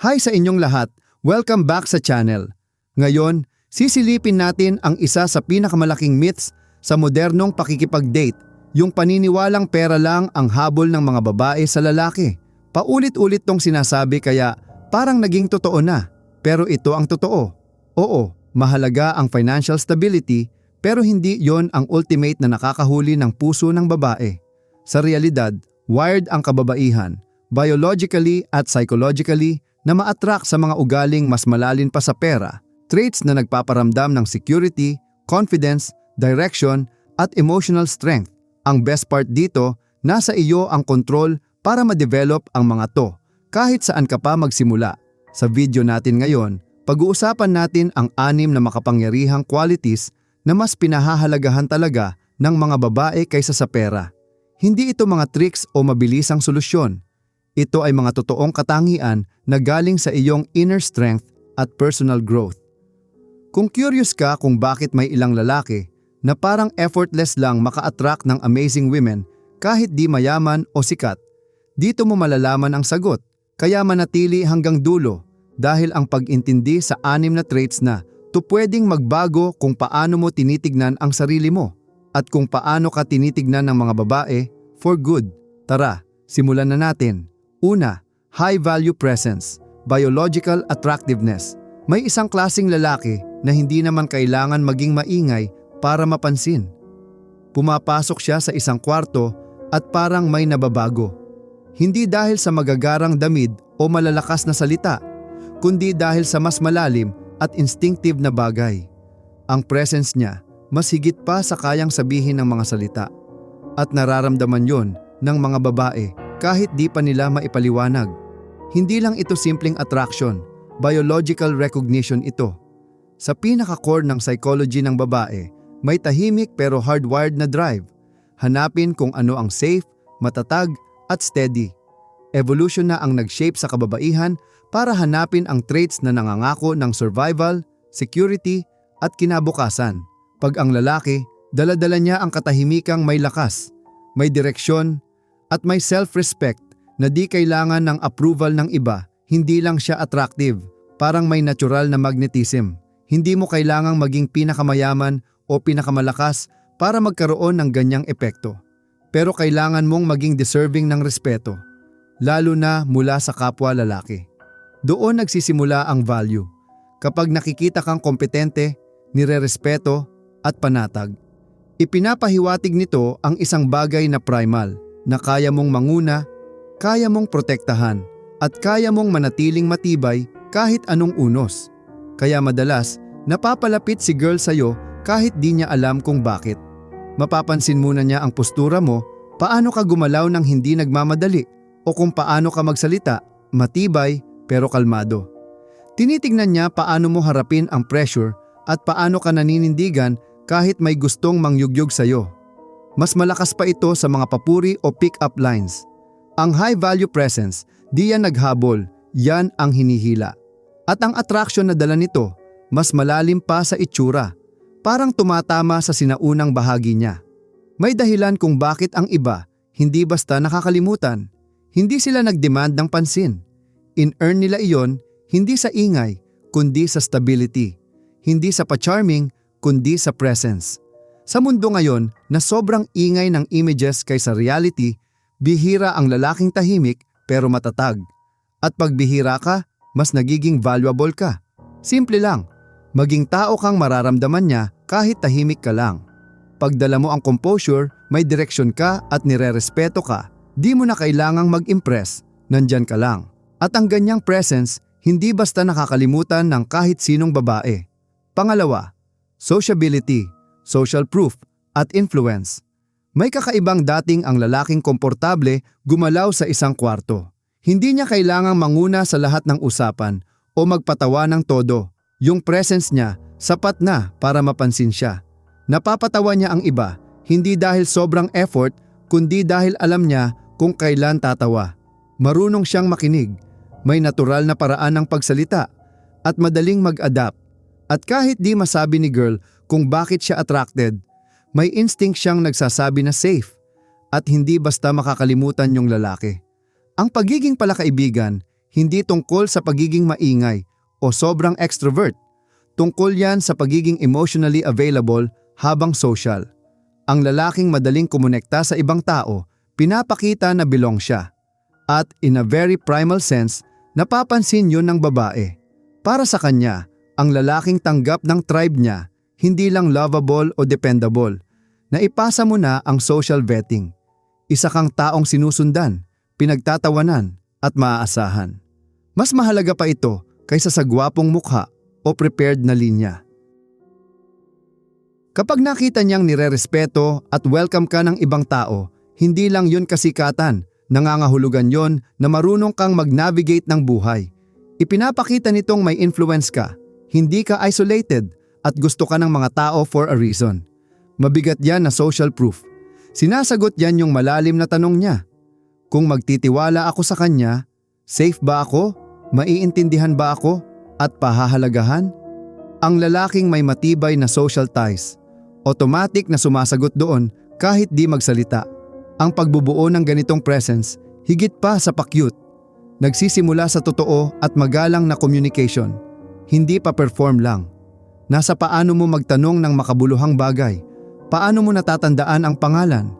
Hi sa inyong lahat, welcome back sa channel. Ngayon, sisilipin natin ang isa sa pinakamalaking myths sa modernong pakikipag-date, yung paniniwalang pera lang ang habol ng mga babae sa lalaki. Paulit-ulit tong sinasabi kaya parang naging totoo na. Pero ito ang totoo. Oo, mahalaga ang financial stability pero hindi yon ang ultimate na nakakahuli ng puso ng babae. Sa realidad, wired ang kababaihan, biologically at psychologically na ma-attract sa mga ugaling mas malalin pa sa pera, traits na nagpaparamdam ng security, confidence, direction at emotional strength. Ang best part dito, nasa iyo ang control para ma-develop ang mga to kahit saan ka pa magsimula. Sa video natin ngayon, pag-uusapan natin ang anim na makapangyarihang qualities na mas pinahahalagahan talaga ng mga babae kaysa sa pera. Hindi ito mga tricks o mabilisang solusyon. Ito ay mga totoong katangian na galing sa iyong inner strength at personal growth. Kung curious ka kung bakit may ilang lalaki na parang effortless lang maka-attract ng amazing women kahit di mayaman o sikat, dito mo malalaman ang sagot. Kaya manatili hanggang dulo dahil ang pag-intindi sa anim na traits na to pwedeng magbago kung paano mo tinitignan ang sarili mo at kung paano ka tinitignan ng mga babae for good. Tara, simulan na natin. Una, high value presence, biological attractiveness. May isang klasing lalaki na hindi naman kailangan maging maingay para mapansin. Pumapasok siya sa isang kwarto at parang may nababago. Hindi dahil sa magagarang damit o malalakas na salita, kundi dahil sa mas malalim at instinctive na bagay. Ang presence niya mas higit pa sa kayang sabihin ng mga salita. At nararamdaman yon ng mga babae kahit di pa nila maipaliwanag. Hindi lang ito simpleng attraction, biological recognition ito. Sa pinaka-core ng psychology ng babae, may tahimik pero hardwired na drive. Hanapin kung ano ang safe, matatag at steady. Evolution na ang nag-shape sa kababaihan para hanapin ang traits na nangangako ng survival, security at kinabukasan. Pag ang lalaki, daladala niya ang katahimikang may lakas, may direksyon at may self-respect na di kailangan ng approval ng iba, hindi lang siya attractive, parang may natural na magnetism. Hindi mo kailangang maging pinakamayaman o pinakamalakas para magkaroon ng ganyang epekto. Pero kailangan mong maging deserving ng respeto, lalo na mula sa kapwa lalaki. Doon nagsisimula ang value. Kapag nakikita kang kompetente, nirerespeto at panatag. Ipinapahiwatig nito ang isang bagay na primal na kaya mong manguna, kaya mong protektahan at kaya mong manatiling matibay kahit anong unos. Kaya madalas, napapalapit si girl sa'yo kahit di niya alam kung bakit. Mapapansin muna niya ang postura mo, paano ka gumalaw ng hindi nagmamadali o kung paano ka magsalita, matibay pero kalmado. Tinitingnan niya paano mo harapin ang pressure at paano ka naninindigan kahit may gustong mangyugyog sa'yo. Mas malakas pa ito sa mga papuri o pick-up lines. Ang high value presence, di yan naghabol, yan ang hinihila. At ang attraction na dala nito, mas malalim pa sa itsura. Parang tumatama sa sinaunang bahagi niya. May dahilan kung bakit ang iba hindi basta nakakalimutan. Hindi sila nagdemand ng pansin. In-earn nila iyon hindi sa ingay, kundi sa stability. Hindi sa pa-charming, kundi sa presence. Sa mundo ngayon na sobrang ingay ng images kaysa reality, bihira ang lalaking tahimik pero matatag. At pag bihira ka, mas nagiging valuable ka. Simple lang, maging tao kang mararamdaman niya kahit tahimik ka lang. Pagdala mo ang composure, may direksyon ka at nirerespeto ka, di mo na kailangang mag-impress, nandyan ka lang. At ang ganyang presence, hindi basta nakakalimutan ng kahit sinong babae. Pangalawa, sociability, social proof, at influence. May kakaibang dating ang lalaking komportable gumalaw sa isang kwarto. Hindi niya kailangang manguna sa lahat ng usapan o magpatawa ng todo. Yung presence niya sapat na para mapansin siya. Napapatawa niya ang iba, hindi dahil sobrang effort, kundi dahil alam niya kung kailan tatawa. Marunong siyang makinig, may natural na paraan ng pagsalita, at madaling mag-adapt. At kahit di masabi ni girl kung bakit siya attracted, may instinct siyang nagsasabi na safe at hindi basta makakalimutan yung lalaki. Ang pagiging palakaibigan, hindi tungkol sa pagiging maingay o sobrang extrovert. Tungkol yan sa pagiging emotionally available habang social. Ang lalaking madaling kumonekta sa ibang tao, pinapakita na belong siya. At in a very primal sense, napapansin yun ng babae. Para sa kanya, ang lalaking tanggap ng tribe niya, hindi lang lovable o dependable, na ipasa mo na ang social vetting. Isa kang taong sinusundan, pinagtatawanan, at maaasahan. Mas mahalaga pa ito kaysa sa gwapong mukha o prepared na linya. Kapag nakita niyang nirerespeto at welcome ka ng ibang tao, hindi lang yun kasikatan, nangangahulugan yon na marunong kang mag-navigate ng buhay. Ipinapakita nitong may influence ka, hindi ka isolated at gusto ka ng mga tao for a reason. Mabigat yan na social proof. Sinasagot yan yung malalim na tanong niya. Kung magtitiwala ako sa kanya, safe ba ako? Maiintindihan ba ako? At pahahalagahan? Ang lalaking may matibay na social ties, automatic na sumasagot doon kahit di magsalita. Ang pagbubuo ng ganitong presence, higit pa sa pakyut, nagsisimula sa totoo at magalang na communication, hindi pa perform lang. Nasa paano mo magtanong ng makabuluhang bagay, paano mo natatandaan ang pangalan,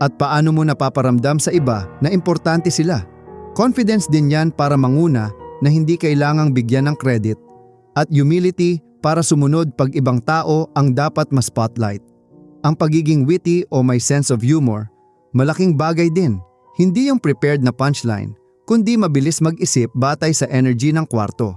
at paano mo napaparamdam sa iba na importante sila. Confidence din yan para manguna na hindi kailangang bigyan ng credit at humility para sumunod pag ibang tao ang dapat ma-spotlight. Ang pagiging witty o may sense of humor, malaking bagay din. Hindi yung prepared na punchline, kundi mabilis mag-isip batay sa energy ng kwarto.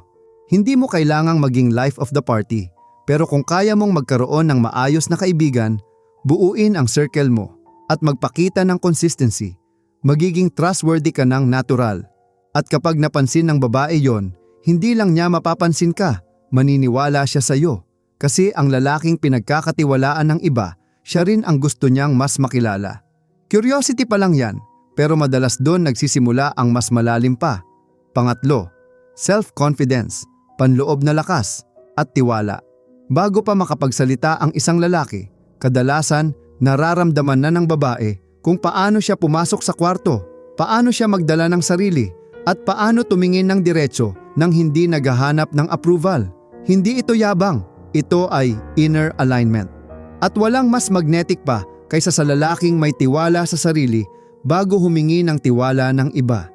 Hindi mo kailangang maging life of the party, pero kung kaya mong magkaroon ng maayos na kaibigan, buuin ang circle mo at magpakita ng consistency, magiging trustworthy ka ng natural. At kapag napansin ng babae yon, hindi lang niya mapapansin ka, maniniwala siya sa iyo. Kasi ang lalaking pinagkakatiwalaan ng iba, siya rin ang gusto niyang mas makilala. Curiosity pa lang yan, pero madalas doon nagsisimula ang mas malalim pa. Pangatlo, self-confidence, panloob na lakas, at tiwala. Bago pa makapagsalita ang isang lalaki, kadalasan nararamdaman na ng babae kung paano siya pumasok sa kwarto, paano siya magdala ng sarili, at paano tumingin ng diretso nang hindi naghahanap ng approval. Hindi ito yabang, ito ay inner alignment. At walang mas magnetic pa kaysa sa lalaking may tiwala sa sarili bago humingi ng tiwala ng iba.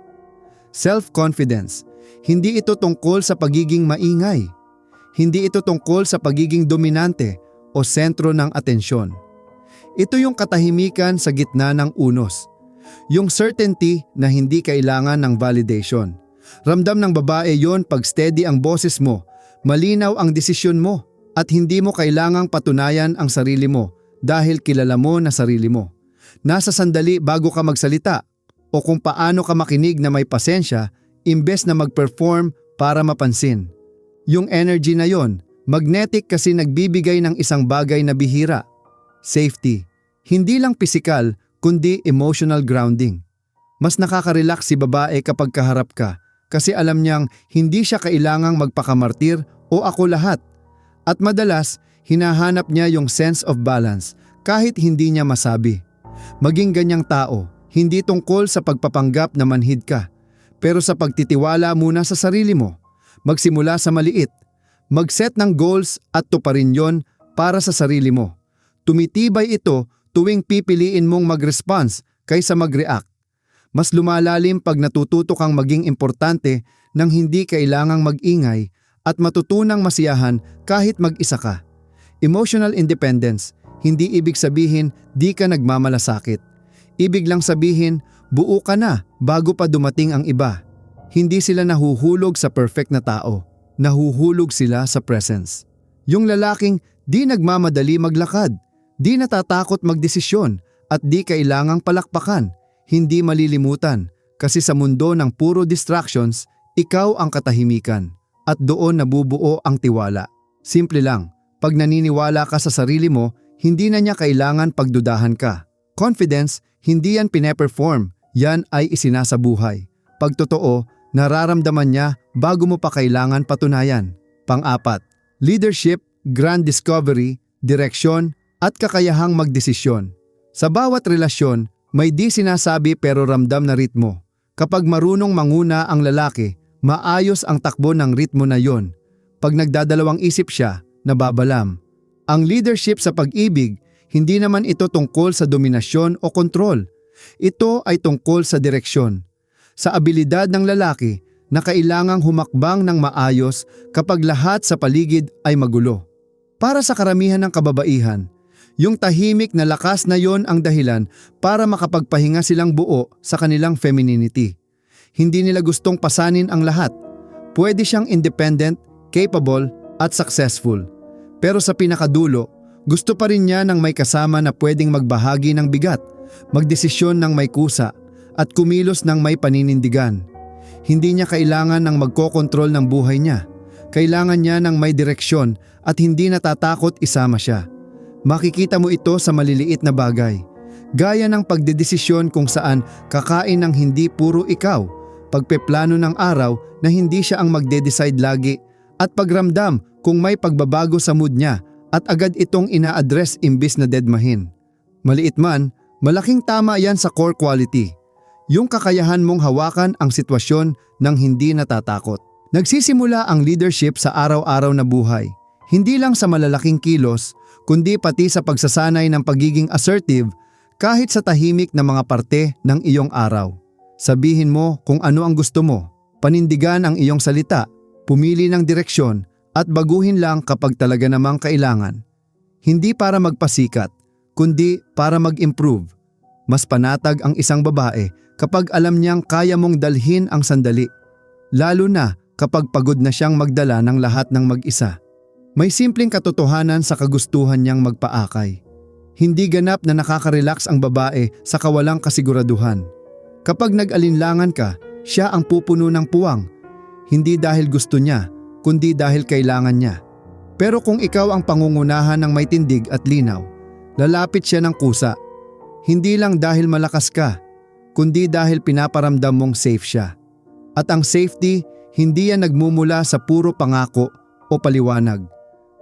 Self-confidence, hindi ito tungkol sa pagiging maingay. Hindi ito tungkol sa pagiging dominante o sentro ng atensyon. Ito yung katahimikan sa gitna ng unos. Yung certainty na hindi kailangan ng validation. Ramdam ng babae yon pag steady ang boses mo, malinaw ang desisyon mo, at hindi mo kailangang patunayan ang sarili mo dahil kilala mo na sarili mo. Nasa sandali bago ka magsalita o kung paano ka makinig na may pasensya imbes na mag-perform para mapansin. Yung energy na yon, magnetic kasi nagbibigay ng isang bagay na bihira. Safety. Hindi lang pisikal kundi emotional grounding. Mas nakaka-relax si babae kapag kaharap ka kasi alam niyang hindi siya kailangang magpakamartir o ako lahat. At madalas, hinahanap niya yung sense of balance kahit hindi niya masabi. Maging ganyang tao, hindi tungkol sa pagpapanggap na manhid ka, pero sa pagtitiwala muna sa sarili mo. Magsimula sa maliit, mag-set ng goals at tuparin yon para sa sarili mo. Tumitibay ito tuwing pipiliin mong mag-response kaysa mag-react. Mas lumalalim pag natututo kang maging importante nang hindi kailangang mag-ingay at matutunang masiyahan kahit mag-isa ka. Emotional independence, hindi ibig sabihin di ka nagmamalasakit. Ibig lang sabihin, buo ka na bago pa dumating ang iba. Hindi sila nahuhulog sa perfect na tao. Nahuhulog sila sa presence. Yung lalaking di nagmamadali maglakad, di natatakot magdesisyon at di kailangang palakpakan hindi malilimutan kasi sa mundo ng puro distractions, ikaw ang katahimikan at doon nabubuo ang tiwala. Simple lang, pag naniniwala ka sa sarili mo, hindi na niya kailangan pagdudahan ka. Confidence, hindi yan pineperform, yan ay isinasabuhay. Pag totoo, nararamdaman niya bago mo pa kailangan patunayan. Pang-apat, leadership, grand discovery, direksyon, at kakayahang magdesisyon. Sa bawat relasyon, may di sinasabi pero ramdam na ritmo. Kapag marunong manguna ang lalaki, Maayos ang takbo ng ritmo na yon. Pag nagdadalawang isip siya, nababalam. Ang leadership sa pag-ibig, hindi naman ito tungkol sa dominasyon o kontrol. Ito ay tungkol sa direksyon. Sa abilidad ng lalaki na kailangang humakbang ng maayos kapag lahat sa paligid ay magulo. Para sa karamihan ng kababaihan, yung tahimik na lakas na yon ang dahilan para makapagpahinga silang buo sa kanilang femininity. Hindi nila gustong pasanin ang lahat. Pwede siyang independent, capable, at successful. Pero sa pinakadulo, gusto pa rin niya ng may kasama na pwedeng magbahagi ng bigat, magdesisyon ng may kusa, at kumilos ng may paninindigan. Hindi niya kailangan ng magkokontrol ng buhay niya. Kailangan niya ng may direksyon at hindi natatakot isama siya. Makikita mo ito sa maliliit na bagay. Gaya ng pagdedesisyon kung saan kakain ng hindi puro ikaw, pagpeplano ng araw na hindi siya ang magde-decide lagi, at pagramdam kung may pagbabago sa mood niya at agad itong ina-address imbis na deadmahin. Maliit man, malaking tama yan sa core quality. Yung kakayahan mong hawakan ang sitwasyon ng hindi natatakot. Nagsisimula ang leadership sa araw-araw na buhay. Hindi lang sa malalaking kilos, kundi pati sa pagsasanay ng pagiging assertive kahit sa tahimik na mga parte ng iyong araw. Sabihin mo kung ano ang gusto mo, panindigan ang iyong salita, pumili ng direksyon at baguhin lang kapag talaga namang kailangan. Hindi para magpasikat, kundi para mag-improve. Mas panatag ang isang babae kapag alam niyang kaya mong dalhin ang sandali. Lalo na kapag pagod na siyang magdala ng lahat ng mag-isa. May simpleng katotohanan sa kagustuhan niyang magpaakay. Hindi ganap na nakaka-relax ang babae sa kawalang kasiguraduhan. Kapag nag-alinlangan ka, siya ang pupuno ng puwang. Hindi dahil gusto niya, kundi dahil kailangan niya. Pero kung ikaw ang pangungunahan ng may tindig at linaw, lalapit siya ng kusa. Hindi lang dahil malakas ka, kundi dahil pinaparamdam mong safe siya. At ang safety, hindi yan nagmumula sa puro pangako o paliwanag.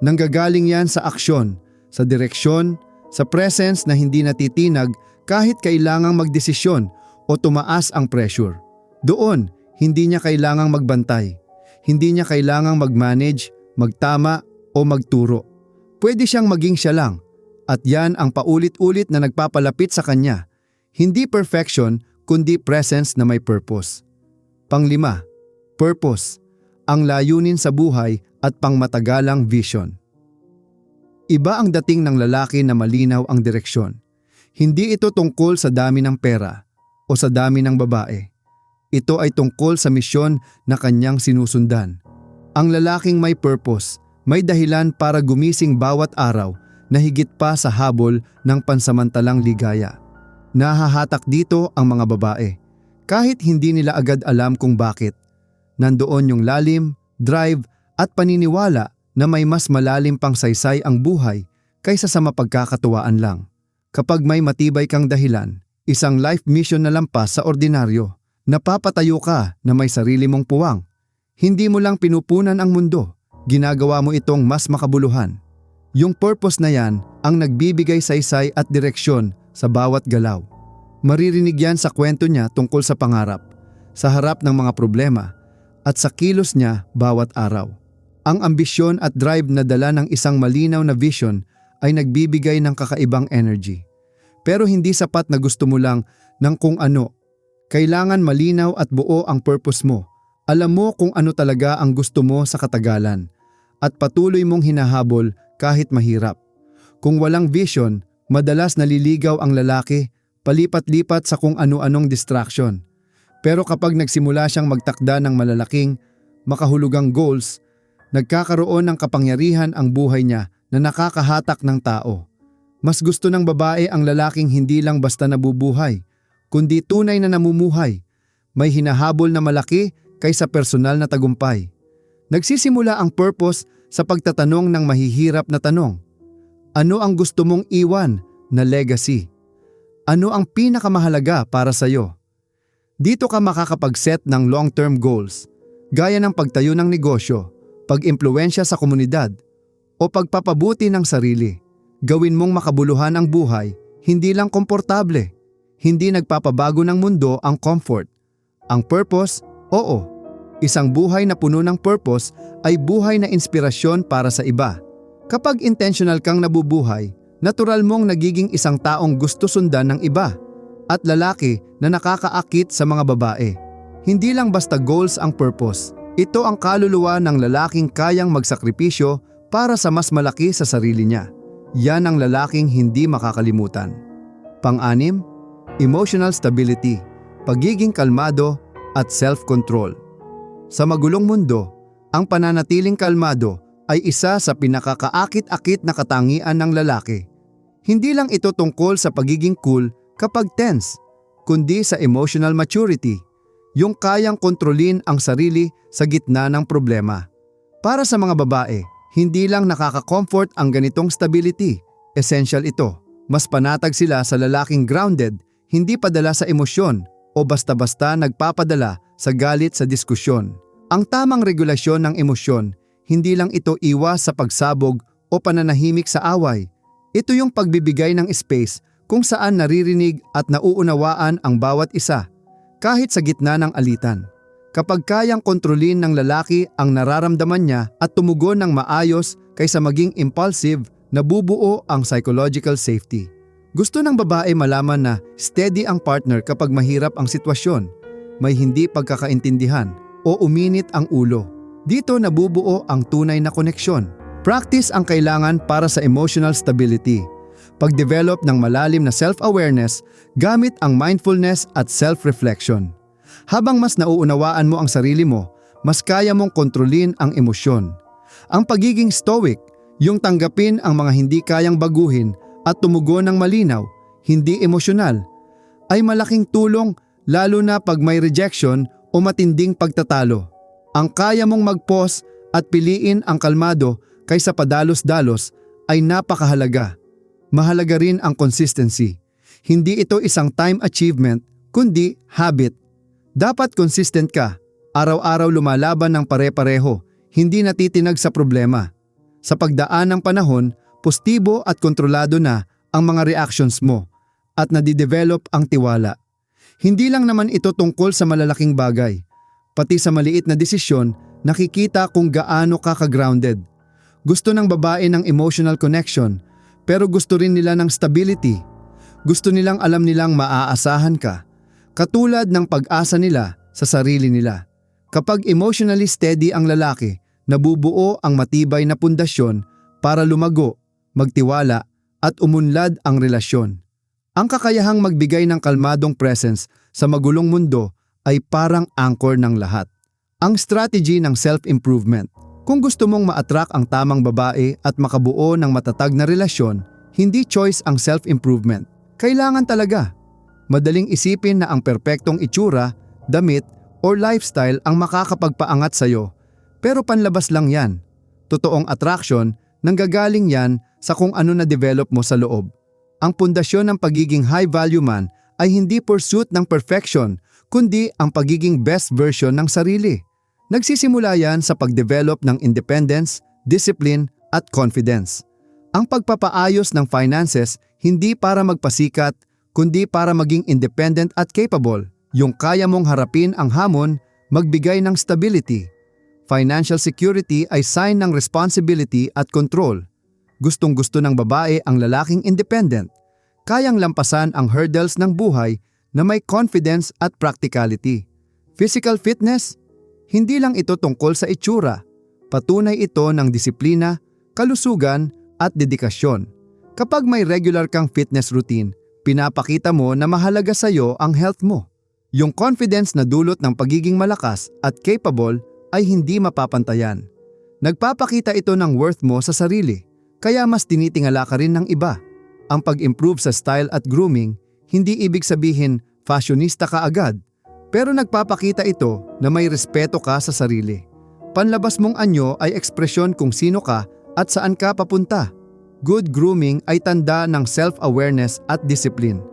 Nanggagaling yan sa aksyon, sa direksyon, sa presence na hindi natitinag kahit kailangang magdesisyon o tumaas ang pressure. Doon, hindi niya kailangang magbantay. Hindi niya kailangang mag-manage, magtama o magturo. Pwede siyang maging siya lang. At yan ang paulit-ulit na nagpapalapit sa kanya. Hindi perfection kundi presence na may purpose. Panglima, purpose. Ang layunin sa buhay at pangmatagalang vision. Iba ang dating ng lalaki na malinaw ang direksyon. Hindi ito tungkol sa dami ng pera o sa dami ng babae. Ito ay tungkol sa misyon na kanyang sinusundan. Ang lalaking may purpose, may dahilan para gumising bawat araw na higit pa sa habol ng pansamantalang ligaya. Nahahatak dito ang mga babae, kahit hindi nila agad alam kung bakit. Nandoon yung lalim, drive at paniniwala na may mas malalim pang saysay ang buhay kaysa sa mapagkakatuwaan lang. Kapag may matibay kang dahilan, Isang life mission na lampas sa ordinaryo. Napapatayo ka na may sarili mong puwang. Hindi mo lang pinupunan ang mundo, ginagawa mo itong mas makabuluhan. Yung purpose na yan ang nagbibigay saysay at direksyon sa bawat galaw. Maririnig yan sa kwento niya tungkol sa pangarap, sa harap ng mga problema, at sa kilos niya bawat araw. Ang ambisyon at drive na dala ng isang malinaw na vision ay nagbibigay ng kakaibang energy. Pero hindi sapat na gusto mo lang ng kung ano. Kailangan malinaw at buo ang purpose mo. Alam mo kung ano talaga ang gusto mo sa katagalan. At patuloy mong hinahabol kahit mahirap. Kung walang vision, madalas naliligaw ang lalaki, palipat-lipat sa kung ano-anong distraction. Pero kapag nagsimula siyang magtakda ng malalaking, makahulugang goals, nagkakaroon ng kapangyarihan ang buhay niya na nakakahatak ng tao. Mas gusto ng babae ang lalaking hindi lang basta nabubuhay, kundi tunay na namumuhay. May hinahabol na malaki kaysa personal na tagumpay. Nagsisimula ang purpose sa pagtatanong ng mahihirap na tanong. Ano ang gusto mong iwan na legacy? Ano ang pinakamahalaga para sa iyo? Dito ka makakapag-set ng long-term goals, gaya ng pagtayo ng negosyo, pag-impluensya sa komunidad, o pagpapabuti ng sarili. Gawin mong makabuluhan ang buhay, hindi lang komportable. Hindi nagpapabago ng mundo ang comfort. Ang purpose, oo. Isang buhay na puno ng purpose ay buhay na inspirasyon para sa iba. Kapag intentional kang nabubuhay, natural mong nagiging isang taong gusto sundan ng iba at lalaki na nakakaakit sa mga babae. Hindi lang basta goals ang purpose. Ito ang kaluluwa ng lalaking kayang magsakripisyo para sa mas malaki sa sarili niya. Yan ang lalaking hindi makakalimutan. Pang-anim, emotional stability, pagiging kalmado at self-control. Sa magulong mundo, ang pananatiling kalmado ay isa sa pinakakaakit-akit na katangian ng lalaki. Hindi lang ito tungkol sa pagiging cool kapag tense, kundi sa emotional maturity, yung kayang kontrolin ang sarili sa gitna ng problema. Para sa mga babae, hindi lang nakaka-comfort ang ganitong stability, essential ito. Mas panatag sila sa lalaking grounded, hindi padala sa emosyon o basta-basta nagpapadala sa galit sa diskusyon. Ang tamang regulasyon ng emosyon, hindi lang ito iwas sa pagsabog o pananahimik sa away. Ito yung pagbibigay ng space kung saan naririnig at nauunawaan ang bawat isa, kahit sa gitna ng alitan. Kapag kayang kontrolin ng lalaki ang nararamdaman niya at tumugon ng maayos kaysa maging impulsive, nabubuo ang psychological safety. Gusto ng babae malaman na steady ang partner kapag mahirap ang sitwasyon, may hindi pagkakaintindihan o uminit ang ulo. Dito nabubuo ang tunay na koneksyon. Practice ang kailangan para sa emotional stability. Pag-develop ng malalim na self-awareness gamit ang mindfulness at self-reflection. Habang mas nauunawaan mo ang sarili mo, mas kaya mong kontrolin ang emosyon. Ang pagiging stoic, yung tanggapin ang mga hindi kayang baguhin at tumugon ng malinaw, hindi emosyonal, ay malaking tulong lalo na pag may rejection o matinding pagtatalo. Ang kaya mong mag-pause at piliin ang kalmado kaysa padalos-dalos ay napakahalaga. Mahalaga rin ang consistency. Hindi ito isang time achievement, kundi habit. Dapat consistent ka, araw-araw lumalaban ng pare-pareho, hindi natitinag sa problema. Sa pagdaan ng panahon, postibo at kontrolado na ang mga reactions mo at nadidevelop ang tiwala. Hindi lang naman ito tungkol sa malalaking bagay. Pati sa maliit na desisyon, nakikita kung gaano ka ka-grounded. Gusto ng babae ng emotional connection, pero gusto rin nila ng stability. Gusto nilang alam nilang maaasahan ka. Katulad ng pag-asa nila sa sarili nila. Kapag emotionally steady ang lalaki, nabubuo ang matibay na pundasyon para lumago, magtiwala at umunlad ang relasyon. Ang kakayahang magbigay ng kalmadong presence sa magulong mundo ay parang anchor ng lahat. Ang strategy ng self-improvement. Kung gusto mong ma-attract ang tamang babae at makabuo ng matatag na relasyon, hindi choice ang self-improvement. Kailangan talaga. Madaling isipin na ang perpektong itsura, damit, or lifestyle ang makakapagpaangat sa'yo. Pero panlabas lang yan. Totoong attraction, nanggagaling yan sa kung ano na develop mo sa loob. Ang pundasyon ng pagiging high-value man ay hindi pursuit ng perfection, kundi ang pagiging best version ng sarili. Nagsisimula yan sa pag-develop ng independence, discipline, at confidence. Ang pagpapaayos ng finances hindi para magpasikat, kundi para maging independent at capable, yung kaya mong harapin ang hamon, magbigay ng stability. Financial security ay sign ng responsibility at control. Gustong gusto ng babae ang lalaking independent. Kayang lampasan ang hurdles ng buhay na may confidence at practicality. Physical fitness? Hindi lang ito tungkol sa itsura. Patunay ito ng disiplina, kalusugan at dedikasyon. Kapag may regular kang fitness routine, pinapakita mo na mahalaga sa iyo ang health mo. Yung confidence na dulot ng pagiging malakas at capable ay hindi mapapantayan. Nagpapakita ito ng worth mo sa sarili kaya mas tinitingala ka rin ng iba. Ang pag-improve sa style at grooming, hindi ibig sabihin fashionista ka agad, pero nagpapakita ito na may respeto ka sa sarili. Panlabas mong anyo ay ekspresyon kung sino ka at saan ka papunta. Good grooming ay tanda ng self-awareness at discipline.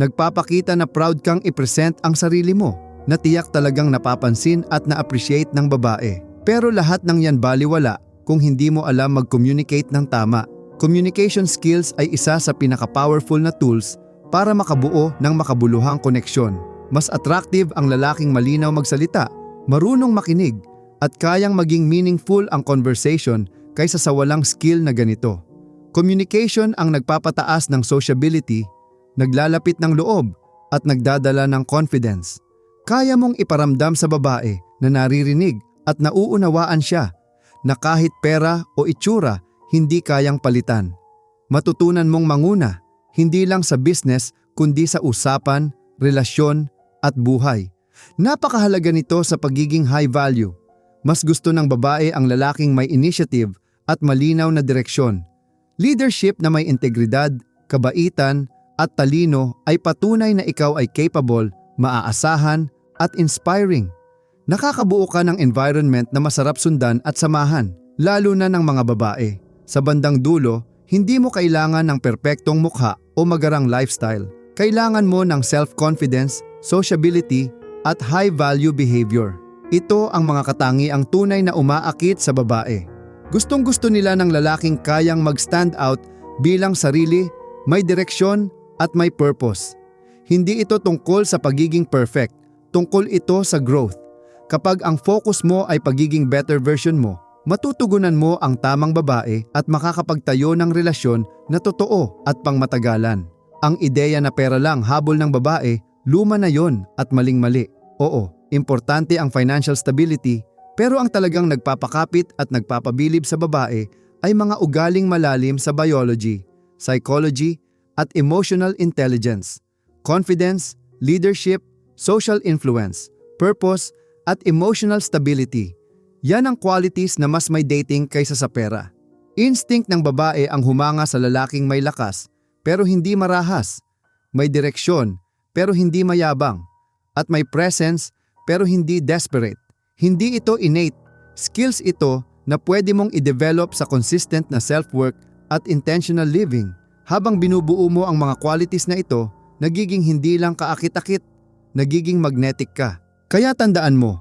Nagpapakita na proud kang i-present ang sarili mo, na tiyak talagang napapansin at na-appreciate ng babae. Pero lahat ng yan baliwala kung hindi mo alam mag-communicate ng tama. Communication skills ay isa sa pinaka-powerful na tools para makabuo ng makabuluhang koneksyon. Mas attractive ang lalaking malinaw magsalita, marunong makinig, at kayang maging meaningful ang conversation kaysa sa walang skill na ganito. Communication ang nagpapataas ng sociability, naglalapit ng loob, at nagdadala ng confidence. Kaya mong iparamdam sa babae na naririnig at nauunawaan siya na kahit pera o itsura hindi kayang palitan. Matutunan mong manguna, hindi lang sa business kundi sa usapan, relasyon at buhay. Napakahalaga nito sa pagiging high value. Mas gusto ng babae ang lalaking may initiative at malinaw na direksyon. Leadership na may integridad, kabaitan at talino ay patunay na ikaw ay capable, maaasahan at inspiring. Nakakabuo ka ng environment na masarap sundan at samahan, lalo na ng mga babae. Sa bandang dulo, hindi mo kailangan ng perpektong mukha o magarang lifestyle. Kailangan mo ng self-confidence, sociability, at high-value behavior. Ito ang mga katangiang tunay na umaakit sa babae. Gustong gusto nila ng lalaking kayang mag-stand out bilang sarili, may direksyon at may purpose. Hindi ito tungkol sa pagiging perfect, tungkol ito sa growth. Kapag ang focus mo ay pagiging better version mo, matutugunan mo ang tamang babae at makakapagtayo ng relasyon na totoo at pangmatagalan. Ang ideya na pera lang habol ng babae, luma na yon at maling-mali. Oo, importante ang financial stability, pero ang talagang nagpapakapit at nagpapabilib sa babae ay mga ugaling malalim sa biology, psychology, at emotional intelligence, confidence, leadership, social influence, purpose, at emotional stability. Yan ang qualities na mas may dating kaysa sa pera. Instinct ng babae ang humanga sa lalaking may lakas pero hindi marahas, may direksyon pero hindi mayabang, at may presence pero hindi desperate. Hindi ito innate, skills ito na pwede mong i-develop sa consistent na self-work at intentional living. Habang binubuo mo ang mga qualities na ito, nagiging hindi lang kaakit-akit, nagiging magnetic ka. Kaya tandaan mo,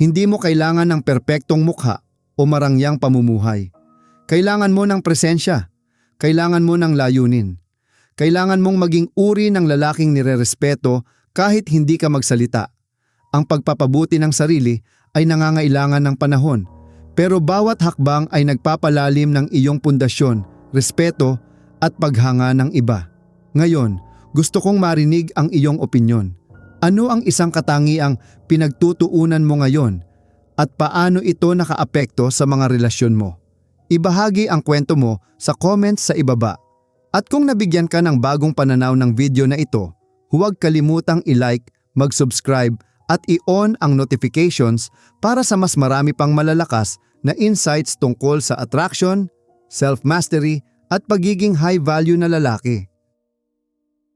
hindi mo kailangan ng perpektong mukha o marangyang pamumuhay. Kailangan mo ng presensya. Kailangan mo ng layunin. Kailangan mong maging uri ng lalaking nirerespeto kahit hindi ka magsalita. Ang pagpapabuti ng sarili ay nangangailangan ng panahon, pero bawat hakbang ay nagpapalalim ng iyong pundasyon, respeto at paghanga ng iba. Ngayon, gusto kong marinig ang iyong opinyon. Ano ang isang katangiang pinagtutuunan mo ngayon at paano ito nakaapekto sa mga relasyon mo? Ibahagi ang kwento mo sa comments sa ibaba. At kung nabigyan ka ng bagong pananaw ng video na ito, huwag kalimutang i-like, mag-subscribe at i-on ang notifications para sa mas marami pang malalakas na insights tungkol sa attraction, self-mastery at pagiging high value na lalaki.